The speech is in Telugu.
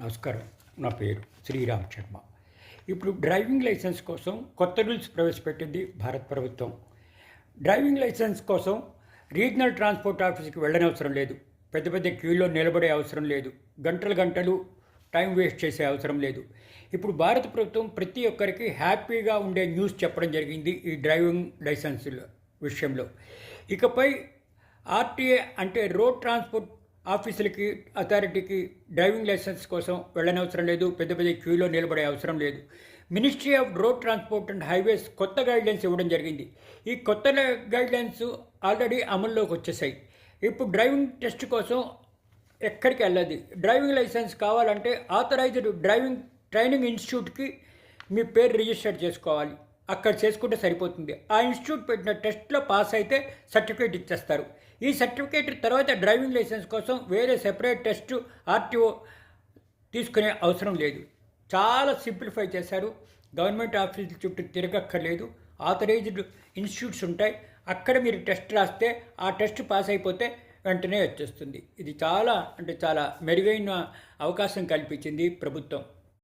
నమస్కారం. నా పేరు శ్రీరామ్ శర్మ. ఇప్పుడు డ్రైవింగ్ లైసెన్స్ కోసం కొత్త రూల్స్ ప్రవేశపెట్టింది భారత ప్రభుత్వం. డ్రైవింగ్ లైసెన్స్ కోసం రీజనల్ ట్రాన్స్పోర్ట్ ఆఫీస్కి వెళ్ళనవసరం లేదు. పెద్ద పెద్ద క్యూలో నిలబడే అవసరం లేదు. గంటలు గంటలు టైం వేస్ట్ చేసే అవసరం లేదు. ఇప్పుడు భారత ప్రభుత్వం ప్రతి ఒక్కరికి హ్యాపీగా ఉండే న్యూస్ చెప్పడం జరిగింది ఈ డ్రైవింగ్ లైసెన్సుల విషయంలో. ఇకపై ఆర్టీఏ అంటే రోడ్ ట్రాన్స్పోర్ట్ ఆఫీసులకి అథారిటీకి డ్రైవింగ్ లైసెన్స్ కోసం వెళ్ళనవసరం లేదు. పెద్ద పెద్ద క్యూలో నిలబడే అవసరం లేదు. Ministry of road transport and highways కొత్త గైడ్లైన్స్ ఇవ్వడం జరిగింది. ఈ కొత్త గైడ్లైన్స్ ఆల్రెడీ అమల్లోకి వచ్చేసాయి. ఇప్పుడు డ్రైవింగ్ టెస్ట్ కోసం ఎక్కడికి వెళ్ళదు? డ్రైవింగ్ లైసెన్స్ కావాలంటే ఆథరైజ్డ్ డ్రైవింగ్ ట్రైనింగ్ ఇన్స్టిట్యూట్కి మీ పేరు రిజిస్టర్ చేసుకోవాలి. అక్కడ చేసుకుంటే సరిపోతుంది. ఆ ఇన్స్టిట్యూట్ పెట్టిన టెస్ట్లో పాస్ అయితే సర్టిఫికేట్ ఇచ్చేస్తారు. ఈ సర్టిఫికేట్ తర్వాత డ్రైవింగ్ లైసెన్స్ కోసం వేరే సెపరేట్ టెస్ట్ ఆర్టీఓ తీసుకునే అవసరం లేదు. చాలా సింప్లిఫై చేశారు. గవర్నమెంట్ ఆఫీసుల చుట్టూ తిరగక్కర్లేదు. ఆథరైజ్డ్ ఇన్స్టిట్యూట్స్ ఉంటాయి. అక్కడ మీరు టెస్ట్ రాస్తే ఆ టెస్ట్ పాస్ అయిపోతే వెంటనే వచ్చేస్తుంది. ఇది చాలా అంటే చాలా మెరుగైన అవకాశం కల్పించింది ప్రభుత్వం.